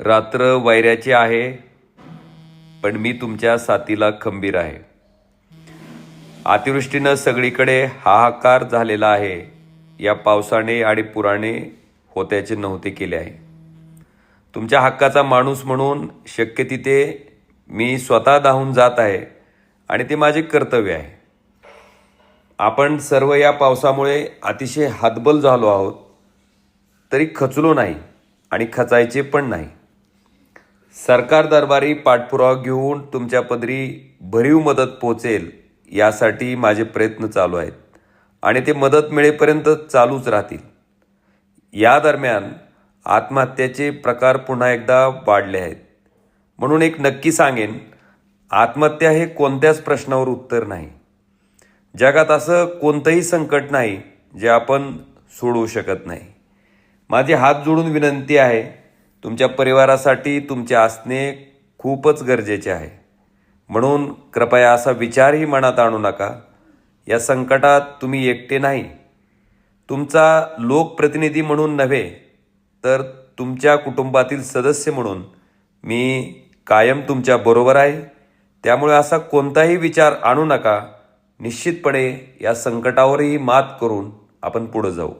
रात्र वैऱ्याची आहे पण मी तुमच्या साथीला खंबीर आहे. अतिवृष्टीनं सगळीकडे हाहाकार झालेला आहे. या पावसाने आणि पुराने होत्याचे नव्हते केले आहे. तुमच्या हक्काचा माणूस म्हणून शक्य तिथे मी स्वतः धावून जात आहे आणि ते माझे कर्तव्य आहे. आपण सर्व या पावसामुळे अतिशय हातबल झालो आहोत तरी खचलो नाही आणि खचायचे पण नाही. सरकार दरबारी पाठपुरावा घेऊन तुमच्या पदरी भरीव मदत पोचेल यासाठी माझे प्रयत्न चालू आहेत. आणि ते मदत मिळेपर्यंत चालूच राहतील. या दरम्यान आत्महत्याचे प्रकार पुन्हा एकदा वाढले आहेत. म्हणून एक नक्की सांगेन आत्महत्या हे कोणत्याच प्रश्नावर उत्तर नाही. जगात असं कोणतंही संकट नाही जे आपण सोडवू शकत नाही. माझे हात जोडून विनंती आहे तुमच्या परिवारासाठी तुमचे असणे खूपच गरजेचे आहे. म्हणून कृपया असा विचारही मनात आणू नका. या संकटात तुम्ही एकटे नाही. तुमचा लोकप्रतिनिधी म्हणून नव्हे तर तुमच्या कुटुंबातील सदस्य म्हणून मी कायम तुमच्या बरोबर आहे. त्यामुळे असा कोणताही विचार आणू नका. निश्चितपणे या संकटावरही मात करून आपण पुढं जाऊ.